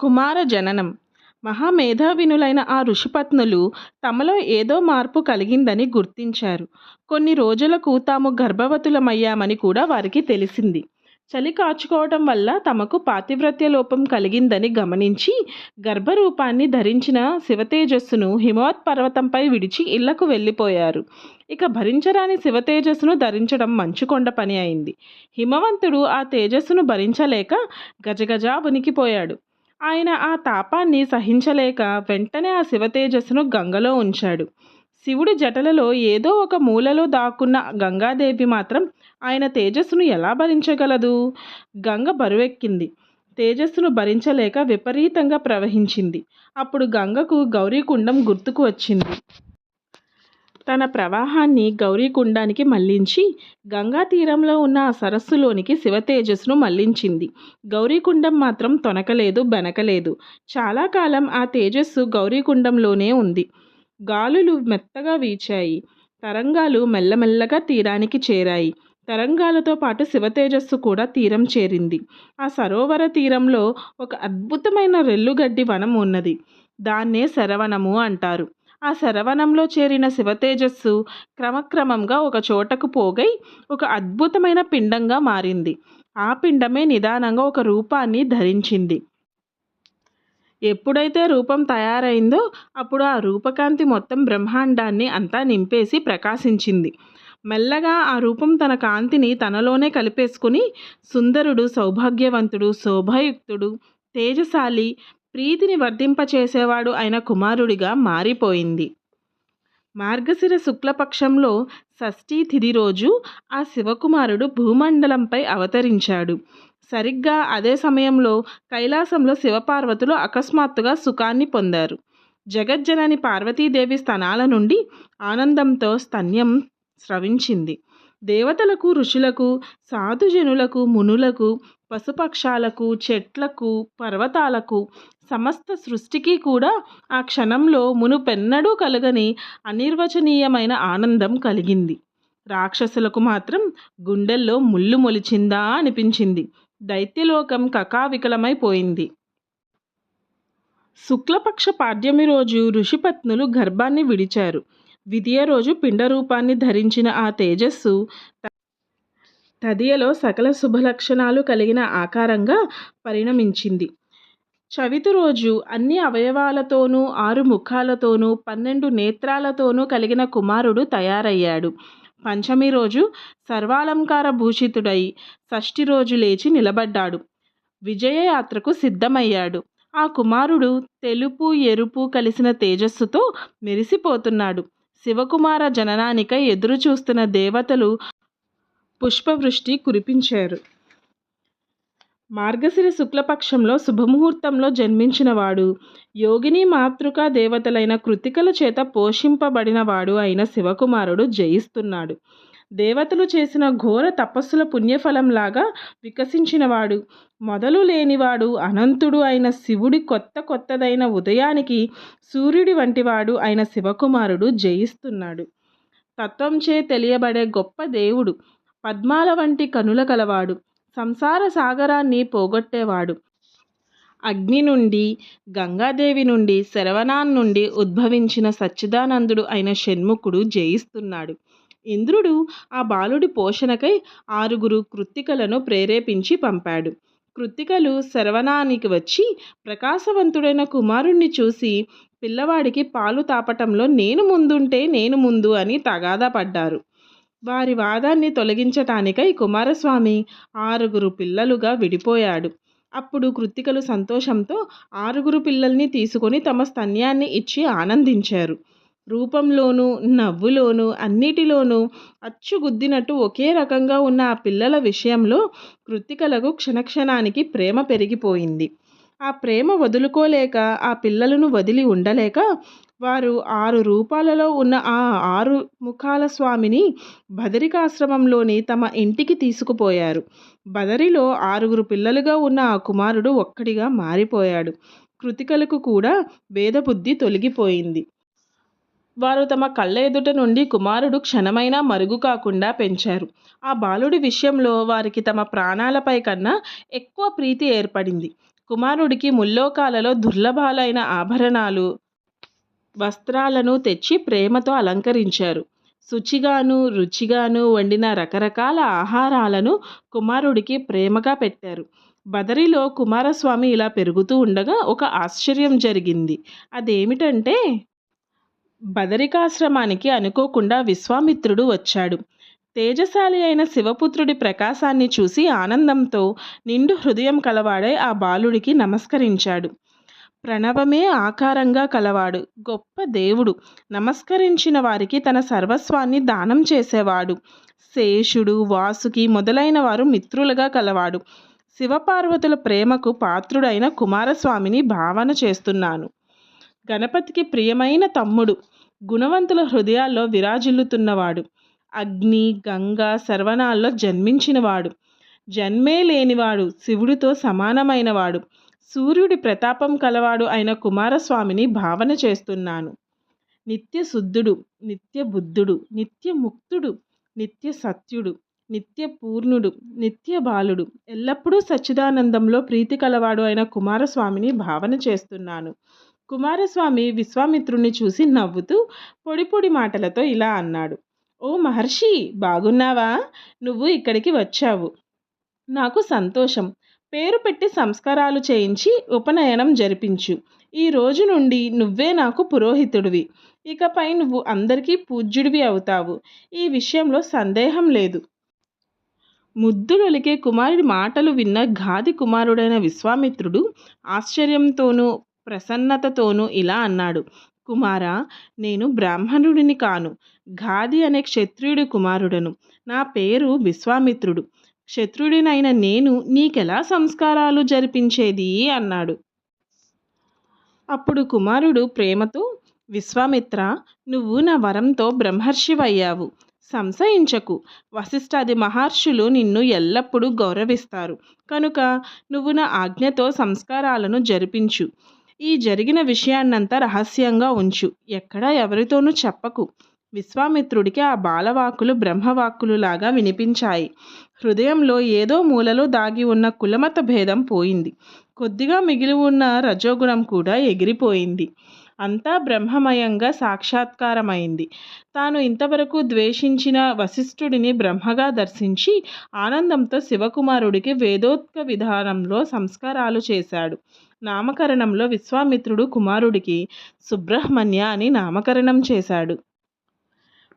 కుమార జననం. మహామేధావినులైన ఆ ఋషిపత్నులు తమలో ఏదో మార్పు కలిగిందని గుర్తించారు. కొన్ని రోజులకు తాము గర్భవతులమయ్యామని కూడా వారికి తెలిసింది. చలి కాచుకోవటం వల్ల తమకు పాతివ్రత్య లోపం కలిగిందని గమనించి గర్భరూపాన్ని ధరించిన శివతేజస్సును హిమవత్ పర్వతంపై విడిచి ఇళ్ళకు వెళ్ళిపోయారు. ఇక భరించరాని శివతేజస్సును ధరించడం మంచుకొండ పని అయింది. హిమవంతుడు ఆ తేజస్సును భరించలేక గజగజా ఉనికిపోయాడు. ఆయన ఆ తాపాన్ని సహించలేక వెంటనే ఆ శివతేజస్సును గంగలో ఉంచాడు. శివుడి జటలలో ఏదో ఒక మూలలో దాక్కున్న గంగాదేవి మాత్రం ఆయన తేజస్సును ఎలా భరించగలదు? గంగ బరువెక్కింది. తేజస్సును భరించలేక విపరీతంగా ప్రవహించింది. అప్పుడు గంగకు గౌరీకుండం గుర్తుకు వచ్చింది. తన ప్రవాహాన్ని గౌరీకుండానికి మళ్ళించి గంగా తీరంలో ఉన్న ఆ సరస్సులోనికి శివతేజస్సును మళ్ళించింది. గౌరీకుండం మాత్రం తొనకలేదు బెనకలేదు. చాలా కాలం ఆ తేజస్సు గౌరీకుండంలోనే ఉంది. గాలులు మెత్తగా వీచాయి. తరంగాలు మెల్లమెల్లగా తీరానికి చేరాయి. తరంగాలతో పాటు శివతేజస్సు కూడా తీరం చేరింది. ఆ సరోవర తీరంలో ఒక అద్భుతమైన రెల్లుగడ్డి వనం ఉన్నది దాన్నే శరవణము అంటారు. ఆ శరవణంలో చేరిన శివతేజస్సు క్రమక్రమంగా ఒక చోటకు పోగై ఒక అద్భుతమైన పిండంగా మారింది. ఆ పిండమే నిదానంగా ఒక రూపాన్ని ధరించింది. ఎప్పుడైతే రూపం తయారైందో అప్పుడు ఆ రూపకాంతి మొత్తం బ్రహ్మాండాన్ని అంతా నింపేసి ప్రకాశించింది. మెల్లగా ఆ రూపం తన కాంతిని తనలోనే కలిపేసుకుని సుందరుడు సౌభాగ్యవంతుడు శోభాయుక్తుడు తేజశాలి ప్రీతిని వర్ధింపచేసేవాడు అయిన కుమారుడిగా మారిపోయింది. మార్గశిర శుక్లపక్షంలో షష్ఠీ తిథి రోజు ఆ శివకుమారుడు భూమండలంపై అవతరించాడు. సరిగ్గా అదే సమయంలో కైలాసంలో శివపార్వతులు అకస్మాత్తుగా సుఖాన్ని పొందారు. జగజ్జనని పార్వతీదేవి స్థనాల నుండి ఆనందంతో స్తన్యం స్రవించింది. దేవతలకు ఋషులకు సాధుజనులకు మునులకు పశుపక్షాలకు చెట్లకు పర్వతాలకు సమస్త సృష్టికి కూడా ఆ క్షణంలో మునుపెన్నడూ కలగని అనిర్వచనీయమైన ఆనందం కలిగింది. రాక్షసులకు మాత్రం గుండెల్లో ముళ్ళు మొలిచిందా అనిపించింది. దైత్యలోకం కకావికలమైపోయింది శుక్లపక్ష పాడ్యమి రోజు ఋషిపత్నులు గర్భాన్ని విడిచారు. విధియ రోజు పిండరూపాన్ని ధరించిన ఆ తేజస్సు తదియలో సకల శుభలక్షణాలు కలిగిన ఆకారంగా పరిణమించింది. చవితి రోజు అన్ని అవయవాలతోనూ ఆరు ముఖాలతోనూ పన్నెండు నేత్రాలతోనూ కలిగిన కుమారుడు తయారయ్యాడు. పంచమి రోజు సర్వాలంకార భూషితుడై షష్ఠి రోజు లేచి నిలబడ్డాడు. విజయయాత్రకు సిద్ధమయ్యాడు. ఆ కుమారుడు తెలుపు ఎరుపు కలిసిన తేజస్సుతో మెరిసిపోతున్నాడు. శివకుమార జననానికై ఎదురు చూస్తున్న దేవతలు పుష్పవృష్టి కురిపించారు. మార్గశిర శుక్లపక్షంలో శుభముహూర్తంలో జన్మించినవాడు యోగిని మాతృకా దేవతలైన కృతికల చేత పోషింపబడినవాడు అయిన శివకుమారుడు జయిస్తున్నాడు. దేవతలు చేసిన ఘోర తపస్సుల పుణ్యఫలంలాగా వికసించినవాడు మొదలు లేనివాడు అనంతుడు అయిన శివుడి కొత్త కొత్తదైన ఉదయానికి సూర్యుడి వంటివాడు అయిన శివకుమారుడు జయిస్తున్నాడు. తత్వంచే తెలియబడే గొప్ప దేవుడు పద్మాల వంటి కనుల కలవాడు. సంసార సాగరాన్ని పోగొట్టేవాడు. అగ్ని నుండి గంగాదేవి నుండి శరవణాన్ నుండి ఉద్భవించిన సచ్చిదానందుడు అయిన షణ్ముఖుడు జయిస్తున్నాడు. ఇంద్రుడు ఆ బాలుడి పోషణకై ఆరుగురు కృత్తికలను ప్రేరేపించి పంపాడు. కృత్తికలు శరవణానికి వచ్చి ప్రకాశవంతుడైన కుమారుణ్ణి చూసి పిల్లవాడికి పాలు తాపటంలో నేను ముందుంటే నేను ముందు అని తగాదా పడ్డారు వారి వాదాన్ని తొలగించటానికై కుమారస్వామి ఆరుగురు పిల్లలుగా విడిపోయాడు. అప్పుడు కృత్తికలు సంతోషంతో ఆరుగురు పిల్లల్ని తీసుకొని తమ స్తన్యాన్ని ఇచ్చి ఆనందించారు. రూపంలోనూ నవ్వులోనూ అన్నిటిలోనూ అచ్చుగుద్దినట్టు ఒకే రకంగా ఉన్న ఆ పిల్లల విషయంలో కృత్తికలకు క్షణక్షణానికి ప్రేమ పెరిగిపోయింది. ఆ ప్రేమ వదులుకోలేక ఆ పిల్లలను వదిలి ఉండలేక వారు ఆరు రూపాలలో ఉన్న ఆ ఆరు ముఖాల స్వామిని బదరికాశ్రమంలోని తమ ఇంటికి తీసుకుపోయారు. బదరిలో ఆరుగురు పిల్లలుగా ఉన్న ఆ కుమారుడు ఒక్కడిగా మారిపోయాడు. కృతికలకు కూడా భేదబుద్ధి తొలగిపోయింది. వారు తమ కళ్ళ ఎదుట నుండి కుమారుడు క్షణమైనా మరుగు కాకుండా పెంచారు. ఆ బాలుడి విషయంలో వారికి తమ ప్రాణాలపై కన్నా ఎక్కువ ప్రీతి ఏర్పడింది. కుమారుడికి ముల్లోకాలలో దుర్లభాలైన ఆభరణాలు వస్త్రాలను తెచ్చి ప్రేమతో అలంకరించారు. శుచిగాను రుచిగాను వండిన రకరకాల ఆహారాలను కుమారుడికి ప్రేమగా పెట్టారు. బదరిలో కుమారస్వామి ఇలా పెరుగుతూ ఉండగా ఒక ఆశ్చర్యం జరిగింది. అదేమిటంటే బదరికాశ్రమానికి అనుకోకుండా విశ్వామిత్రుడు వచ్చాడు. తేజశాలి అయిన శివపుత్రుడి ప్రకాశాన్ని చూసి ఆనందంతో నిండు హృదయం కలవాడై ఆ బాలుడికి నమస్కరించాడు. ప్రణవమే ఆకారంగా కలవాడు గొప్ప దేవుడు. నమస్కరించిన వారికి తన సర్వస్వాన్ని దానం చేసేవాడు. శేషుడు వాసుకి మొదలైన వారు మిత్రులుగా కలవాడు. శివపార్వతుల ప్రేమకు పాత్రుడైన కుమారస్వామిని భావన చేస్తున్నాను. గణపతికి ప్రియమైన తమ్ముడు గుణవంతుల హృదయాల్లో విరాజిల్లుతున్నవాడు. అగ్ని గంగ సర్వనాల్లో జన్మించినవాడు. జన్మే లేనివాడు శివుడితో సమానమైనవాడు. సూర్యుడి ప్రతాపం కలవాడు అయిన కుమారస్వామిని భావన చేస్తున్నాను. నిత్య శుద్ధుడు నిత్య బుద్ధుడు నిత్య ముక్తుడు నిత్య సత్యుడు నిత్య పూర్ణుడు నిత్య బాలుడు ఎల్లప్పుడూ సచ్చిదానందంలో ప్రీతి కలవాడు అయిన కుమారస్వామిని భావన చేస్తున్నాను. కుమారస్వామి విశ్వామిత్రుణ్ణి చూసి నవ్వుతూ పొడి పొడి మాటలతో ఇలా అన్నాడు. ఓ మహర్షి బాగున్నావా? నువ్వు ఇక్కడికి వచ్చావు. నాకు సంతోషం. పేరు పెట్టి సంస్కారాలు చేయించి ఉపనయనం జరిపించు. ఈ రోజు నుండి నువ్వే నాకు పురోహితుడివి. ఇకపై నువ్వు అందరికీ పూజ్యుడివి అవుతావు. ఈ విషయంలో సందేహం లేదు. ముద్దులొలికే కుమారుడి మాటలు విన్న గాది కుమారుడైన విశ్వామిత్రుడు ఆశ్చర్యంతోనూ ప్రసన్నతతోనూ ఇలా అన్నాడు. కుమారా నేను బ్రాహ్మణుడిని కాను. గాది అనే క్షత్రియుడి కుమారుడను. నా పేరు విశ్వామిత్రుడు. శత్రుడినైన నేను నీకెలా సంస్కారాలు జరిపించేది? అన్నాడు. అప్పుడు కుమారుడు ప్రేమతో విశ్వామిత్ర నువ్వు నా వరంతో బ్రహ్మర్షివయ్యావు. సంశయించకు. వశిష్ఠాది మహర్షులు నిన్ను ఎల్లప్పుడూ గౌరవిస్తారు. కనుక నువ్వు నా ఆజ్ఞతో సంస్కారాలను జరిపించు. ఈ జరిగిన విషయాన్నంతా రహస్యంగా ఉంచు. ఎక్కడా ఎవరితోనూ చెప్పకు. విశ్వామిత్రుడికి ఆ బాలవాక్కులు బ్రహ్మవాక్కులులాగా వినిపించాయి. హృదయంలో ఏదో మూలలో దాగి ఉన్న కులమత భేదం పోయింది. కొద్దిగా మిగిలి ఉన్న రజోగుణం కూడా ఎగిరిపోయింది. అంతా బ్రహ్మమయంగా సాక్షాత్కారమైంది. తాను ఇంతవరకు ద్వేషించిన వశిష్ఠుడిని బ్రహ్మగా దర్శించి ఆనందంతో శివకుమారుడికి వేదోత్క విధానంలో సంస్కారాలు చేశాడు. నామకరణంలో విశ్వామిత్రుడు కుమారుడికి సుబ్రహ్మణ్య అని నామకరణం చేశాడు.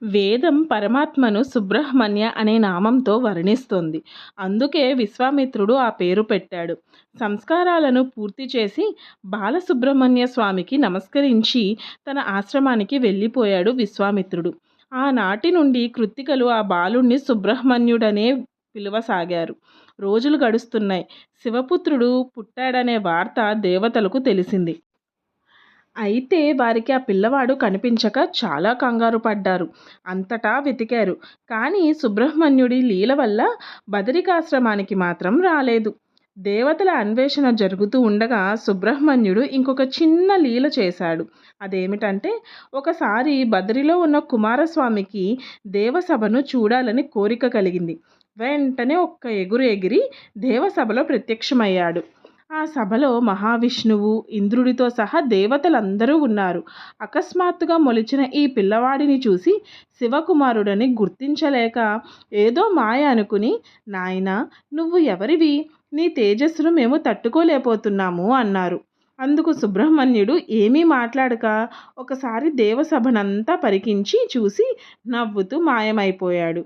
వేదం పరమాత్మను సుబ్రహ్మణ్య అనే నామంతో వర్ణిస్తుంది. అందుకే విశ్వామిత్రుడు ఆ పేరు పెట్టాడు. సంస్కారాలను పూర్తి చేసి బాలసుబ్రహ్మణ్య స్వామికి నమస్కరించి తన ఆశ్రమానికి వెళ్ళిపోయాడు విశ్వామిత్రుడు. ఆనాటి నుండి కృత్తికలు ఆ బాలుణ్ణి సుబ్రహ్మణ్యుడనే పిలువసాగారు. రోజులు గడుస్తున్నాయి. శివపుత్రుడు పుట్టాడనే వార్త దేవతలకు తెలిసింది. అయితే వారికి ఆ పిల్లవాడు కనిపించక చాలా కంగారు పడ్డారు. అంతటా వెతికారు. కానీ సుబ్రహ్మణ్యుడి లీల వల్ల బదరికాశ్రమానికి మాత్రం రాలేదు. దేవతల అన్వేషణ జరుగుతూ ఉండగా సుబ్రహ్మణ్యుడు ఇంకొక చిన్న లీల చేశాడు. అదేమిటంటే ఒకసారి బదరిలో ఉన్న కుమారస్వామికి దేవసభను చూడాలని కోరిక కలిగింది. వెంటనే ఒక్క ఎగురు ఎగిరి దేవసభలో ప్రత్యక్షమయ్యాడు. ఆ సభలో మహావిష్ణువు ఇంద్రుడితో సహా దేవతలందరూ ఉన్నారు. అకస్మాత్తుగా మొలిచిన ఈ పిల్లవాడిని చూసి శివకుమారుడని గుర్తించలేక ఏదో మాయ అనుకుని నాయనా నువ్వు ఎవరివి? నీ తేజస్సును మేము తట్టుకోలేకపోతున్నాము అన్నారు. అందుకు సుబ్రహ్మణ్యుడు ఏమీ మాట్లాడక ఒకసారి దేవసభనంతా పరికించి చూసి నవ్వుతూ మాయమైపోయాడు.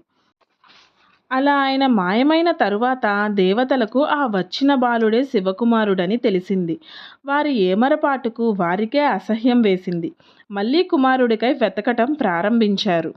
అలా ఆయన మాయమైన తరువాత దేవతలకు ఆ వచ్చిన బాలుడే శివకుమారుడని తెలిసింది. వారి ఏమరపాటుకు వారికే అసహ్యం వేసింది. మళ్ళీ కుమారుడికై వెతకటం ప్రారంభించారు.